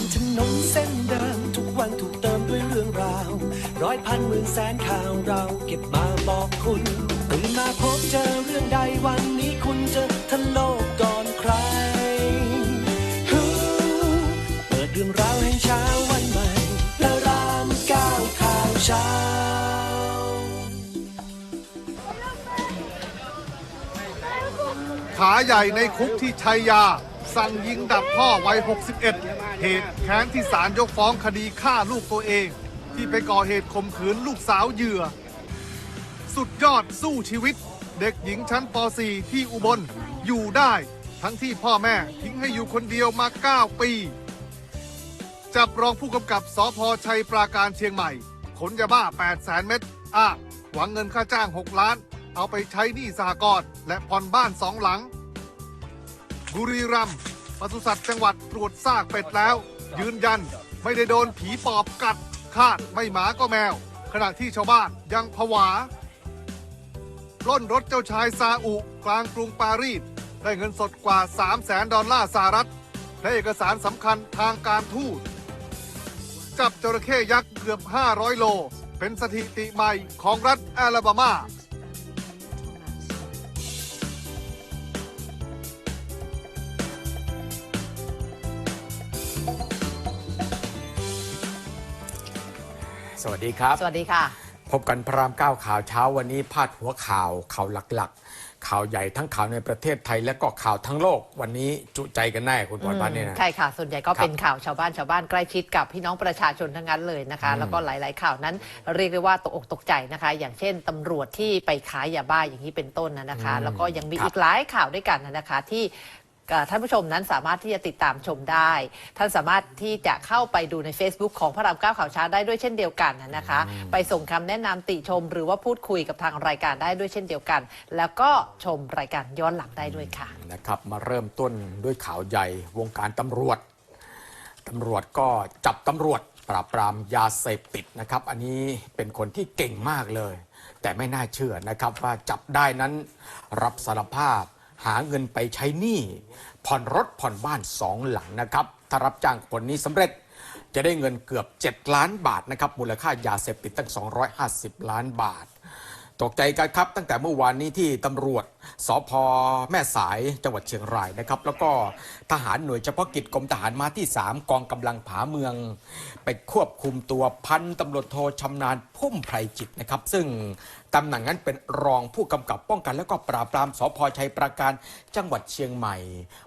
นถนนเส้นเดิมทุกวันถูกเติมด้วยเรื่องราว ร้อยพันหมื่นแสนข่าวเราเก็บมาบอกคุณตื่นมาพบเจอเรื่องใดวันนี้คุณจะทันโลกก่อนใครเปิดเรื่องราวให้เช้าวันใหม่และรามก้าวข่าวเช้าขาใหญ่ในคุกที่ชัยยา สั่งยิงดับพ่อวัย 61 เหตุแค้นที่ศาลยกฟ้องคดีฆ่าลูกตัวเอง ที่ไปก่อเหตุข่มขืนลูกสาวเหยื่อ สุดยอดสู้ชีวิต เด็กหญิงชั้นป .4 ที่อุบลอยู่ได้ทั้งที่พ่อแม่ทิ้งให้อยู่คนเดียวมา 9 ปี จับรองผู้กำกับสพชัยปราการเชียงใหม่ ขนยาบ้า8แสนเม็ดอ้าหวังเงินค่าจ้าง 6 ล้าน เอาไปใช้หนี้สหกรณ์และผ่อนบ้านสองหลัง บุรีรัมย์ปศุสัตว์จังหวัดตรวจซากเป็ดแล้ว ยืนยันไม่ได้โดนผีปอบกัดคาดไม่หมาก็แมว ขณะที่ชาวบ้านยังผวาปล้นรถเจ้าชายซาอุ กลางกรุงปารีส ได้เงินสดกว่า 3 0 0แสนดอลลาร์สหรัฐ และเอกสารสำคัญทางการทูต จับจระเข้ยักษ์เกือบ 500 โล เป็นสถิติใหม่ของรัฐแอลาบามา สวัสดีครับ สวัสดีค่ะ พบกันพระรามเก้าข่าวเช้าวันนี้พาดหัวข่าวข่าวหลักๆ ข่าวใหญ่ทั้งข่าวในประเทศไทยและก็ข่าวทั้งโลก วันนี้จุใจกันแน่คุณพรพันธ์เนี่ยนะ ใช่ค่ะ ส่วนใหญ่ก็ครับเป็นข่าวชาวบ้านชาวบ้านใกล้ชิดกับพี่น้องประชาชนทั้งนั้นเลยนะคะ แล้วก็หลาย ๆ ข่าวนั้นเรียกได้ว่าตกอกตกใจนะคะ อย่างเช่นตำรวจที่ไปขายยาบ้าอย่างนี้เป็นต้นนะนะคะ แล้วก็ยังมีอีกหลายข่าวด้วยกันนะคะที่เอ่อ ท่านผู้ชมนั้นสามารถที่จะติดตามชมได้ ท่านสามารถที่จะเข้าไปดูใน Facebook ของพระรามเก้าข่าวเช้าได้ด้วยเช่นเดียวกันนะคะ ไปส่งคำแนะนำติชม หรือว่าพูดคุยกับทางรายการได้ด้วยเช่นเดียวกัน แล้วก็ชมรายการย้อนหลังได้ด้วยค่ะนะครับมาเริ่มต้นด้วยข่าวใหญ่วงการตำรวจตำรวจก็จับตำรวจปราบปรามยาเสพติดนะครับ อันนี้เป็นคนที่เก่งมากเลย แต่ไม่น่าเชื่อนะครับว่าจับได้นั้นรับสารภาพ หาเงินไปใช้หนี้ผ่อนรถผ่อนบ้านสองหลังนะครับถ้ารับจ้างคนนี้สำเร็จจะได้เงินเกือบ 7 ล้านบาทนะครับมูลค่ายาเสพติดตั้ง 250 ล้านบาท ตกใจกันครับ ตั้งแต่เมื่อวานนี้ที่ตำรวจสพแม่สายจังหวัดเชียงรายนะครับ แล้วก็ทหารหน่วยเฉพาะกิจกรมทหารมาที่ 3 กองกำลังผาเมือง ไปควบคุมตัวพันตำรวจโทชำนาญพุ่มไพรจิตนะครับ ซึ่ง ตำแหน่งนั้นเป็นรองผู้กำกับป้องกันและก็ปราบปรามสพชัยปราการจังหวัดเชียงใหม่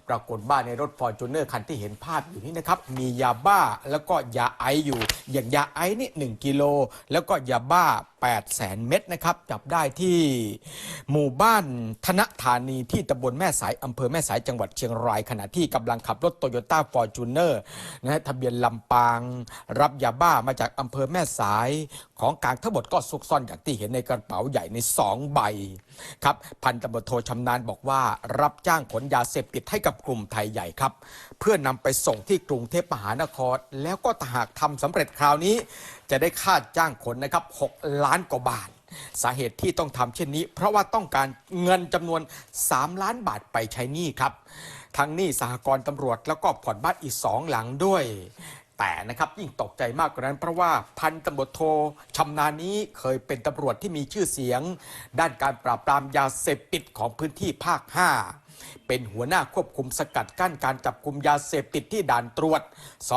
ปรากฏว่าในรถฟอร์จูเนอร์คันที่เห็นภาพอยู่นี้นะครับมียาบ้าแล้วก็ยาไออยู่ อย่างยาไอซ์นี่ 1 กิโล แล้วก็ยาบ้า8แสนเม็ดนะครับ จับได้ที่หมู่บ้านธนธานีที่ตำบลแม่สายอำเภอแม่สายจังหวัดเชียงราย ขณะที่กำลังขับรถโตโยต้าฟอร์จูเนอร์นะทะเบียนลำปาง รับยาบ้ามาจากอำเภอแม่สาย ของกลางทั้งหมดก็ซุกซ่อนอย่างที่เห็นในกระเป๋าใหญ่ใน2ใบครับพันตำรวจโทชำนาญบอกว่า รับจ้างขนยาเสพติดให้กับกลุ่มไทยใหญ่ครับ เพื่อนำไปส่งที่กรุงเทพมหานคร แล้วก็ถ้าหากทำสำเร็จคราวนี้ จะได้ค่าจ้างขนนะครับ 6 ล้านกว่าบาท สาเหตุที่ต้องทำเช่นนี้ เพราะว่าต้องการเงินจำนวน 3 ล้านบาทไปใช้หนี้ครับทั้งหนี้สหกรณ์ตำรวจแล้วก็ผ่อนบ้านอีกสองหลังด้วย แต่นะครับยิ่งตกใจมากกว่านั้นเพราะว่าพันตำรวจโทชำนาญนี้เคยเป็นตำรวจที่มีชื่อเสียง ด้านการปราบปรามยาเสพติดของพื้นที่ภาค 5 เป็นหัวหน้าควบคุมสกัดกั้นการจับกลุ่มยาเสพติดที่ด่านตรวจ